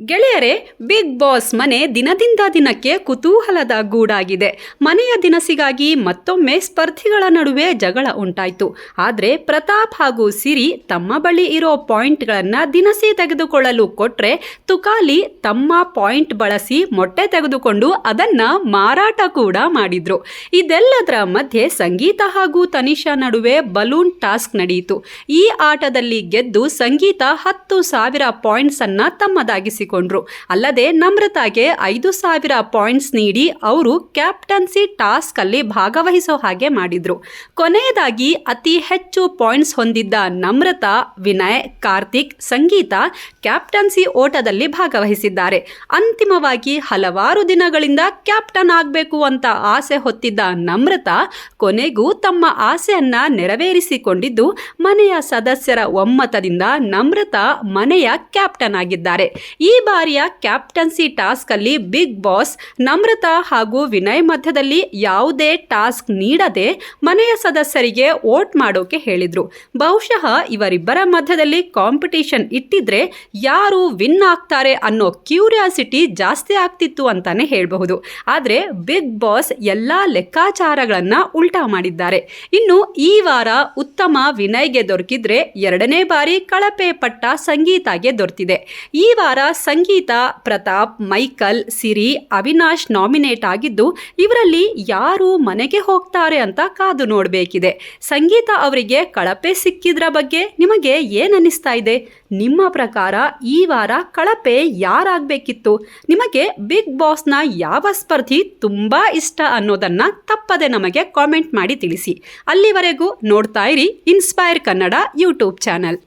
ಗೆಳೆಯರೇ big boss ಮನೆ ದಿನದಿಂದ ದಿನಕ್ಕೆ ಕುತೂಹಲದ ಗೂಡಾಗಿದೆ. ಮನೆಯ ದಿನಸಿಗಾಗಿ ಮತ್ತೊಮ್ಮೆ ಸ್ಪರ್ಧಿಗಳ ನಡುವೆ ಜಗಳ ಉಂಟಾಯಿತು. ಆದರೆ ಪ್ರತಾಪ್ ಹಾಗೂ ಸಿರಿ ತಮ್ಮ ಬಳಿ ಇರೋ ಪಾಯಿಂಟ್ಗಳನ್ನು ದಿನಸಿ ತೆಗೆದುಕೊಳ್ಳಲು ಕೊಟ್ಟರೆ ತುಕಾಲಿ ತಮ್ಮ ಪಾಯಿಂಟ್ ಬಳಸಿ ಮೊಟ್ಟೆ ತೆಗೆದುಕೊಂಡು ಅದನ್ನು ಮಾರಾಟ ಕೂಡ ಮಾಡಿದ್ರು. ಇದೆಲ್ಲದರ ಮಧ್ಯೆ ಸಂಗೀತ ಹಾಗೂ ತನಿಷಾ ನಡುವೆ ಬಲೂನ್ ಟಾಸ್ಕ್ ನಡೆಯಿತು ಈ ಆಟದಲ್ಲಿ ಗೆದ್ದು ಸಂಗೀತ ಹತ್ತು ಸಾವಿರ ಪಾಯಿಂಟ್ಸನ್ನು ಅನ್ನ ತಮ್ಮದಾಗಿಸಿಕೊಂಡ್ರು ಅಲ್ಲದೆ ನಮ್ರತಾಗೆ ಐದು ಸಾವಿರ ಪಾಯಿಂಟ್ಸ್ ನೀಡಿ ಅವರು ಕ್ಯಾಪ್ಟನ್ಸಿ ಟಾಸ್ಕ್ ಅಲ್ಲಿ ಭಾಗವಹಿಸೋ ಹಾಗೆ ಮಾಡಿದ್ರು. ಕೊನೆಯದಾಗಿ ಅತಿ ಹೆಚ್ಚು ಪಾಯಿಂಟ್ಸ್ ಹೊಂದಿದ್ದ ನಮ್ರತಾ, ವಿನಯ್, ಕಾರ್ತಿಕ್, ಸಂಗೀತ ಕ್ಯಾಪ್ಟನ್ಸಿ ಓಟದಲ್ಲಿ ಭಾಗವಹಿಸಿದ್ದಾರೆ. ಅಂತಿಮವಾಗಿ ಹಲವಾರು ದಿನಗಳಿಂದ ಕ್ಯಾಪ್ಟನ್ ಆಗಬೇಕು ಅಂತ ಆಸೆ ಹೊತ್ತಿದ್ದ ನಮ್ರತಾ ಕೊನೆಗೂ ತಮ್ಮ ಆಸೆಯನ್ನ ನೆರವೇರಿಸಿಕೊಂಡಿದ್ದು ಮನೆಯ ಸದಸ್ಯರ ಒಮ್ಮತದಿಂದ ನಮ್ರತಾ ಮನೆಯ ಕ್ಯಾಪ್ಟನ್ ಆಗಿದ್ದಾರೆ. ಈ ಬಾರಿಯ ಕ್ಯಾಪ್ಟನ್ಸಿ ಟಾಸ್ಕ್ ಅಲ್ಲಿ ಬಿಗ್ ಬಾಸ್ ನಮ್ರತಾ ಹಾಗೂ ವಿನಯ್ ಮಧ್ಯದಲ್ಲಿ ಯಾವುದೇ ಟಾಸ್ಕ್ ನೀಡದೆ ಮನೆಯ ಸದಸ್ಯರಿಗೆ ವೋಟ್ ಮಾಡೋಕೆ ಹೇಳಿದ್ರು. ಬಹುಶಃ ಇವರಿಬ್ಬರ ಮಧ್ಯದಲ್ಲಿ ಕಾಂಪಿಟೀಷನ್ ಇಟ್ಟಿದ್ರೆ ಯಾರು ವಿನ್ ಆಗ್ತಾರೆ ಅನ್ನೋ ಕ್ಯೂರಿಯಾಸಿಟಿ ಜಾಸ್ತಿ ಆಗ್ತಿತ್ತು ಅಂತಾನೆ ಹೇಳಬಹುದು. ಆದರೆ ಬಿಗ್ ಬಾಸ್ ಎಲ್ಲ ಲೆಕ್ಕಾಚಾರಗಳನ್ನ ಉಲ್ಟಾ ಮಾಡಿದ್ದಾರೆ. ಇನ್ನು ಈ ವಾರ ಉತ್ತಮ ವಿನಯ್ಗೆ ದೊರಕಿದ್ರೆ ಎರಡನೇ ಬಾರಿ ಕಳಪೆ ಪಟ್ಟ ಸಂಗೀತಾಗೆ ದೊರೆತಿದೆ. ಈ ವಾರ ಸಂಗೀತ, ಪ್ರತಾಪ್, ಮೈಕಲ್, ಸಿರಿ, ಅವಿನಾಶ್ ನಾಮಿನೇಟ್ ಆಗಿದ್ದು, ಇವರಲ್ಲಿ ಯಾರು ಮನೆಗೆ ಹೋಗ್ತಾರೆ ಅಂತ ಕಾದು ನೋಡಬೇಕಿದೆ. ಸಂಗೀತ ಅವರಿಗೆ ಕಳಪೆ ಸಿಕ್ಕಿದ್ರ ಬಗ್ಗೆ ನಿಮಗೆ ಏನನ್ನಿಸ್ತಾ ಇದೆ? ನಿಮ್ಮ ಪ್ರಕಾರ ಈ ವಾರ ಕಳಪೆ ಯಾರಾಗಬೇಕಿತ್ತು? ನಿಮಗೆ ಬಿಗ್ ಬಾಸ್ನ ಯಾವ ಸ್ಪರ್ಧಿ ತುಂಬ ಇಷ್ಟ ಅನ್ನೋದನ್ನು ತಪ್ಪದೆ ನಮಗೆ ಕಾಮೆಂಟ್ ಮಾಡಿ ತಿಳಿಸಿ. ಅಲ್ಲಿವರೆಗೂ ನೋಡ್ತಾ ಇರಿ ಇನ್ಸ್ಪೈರ್ ಕನ್ನಡ ಯೂಟ್ಯೂಬ್ ಚಾನಲ್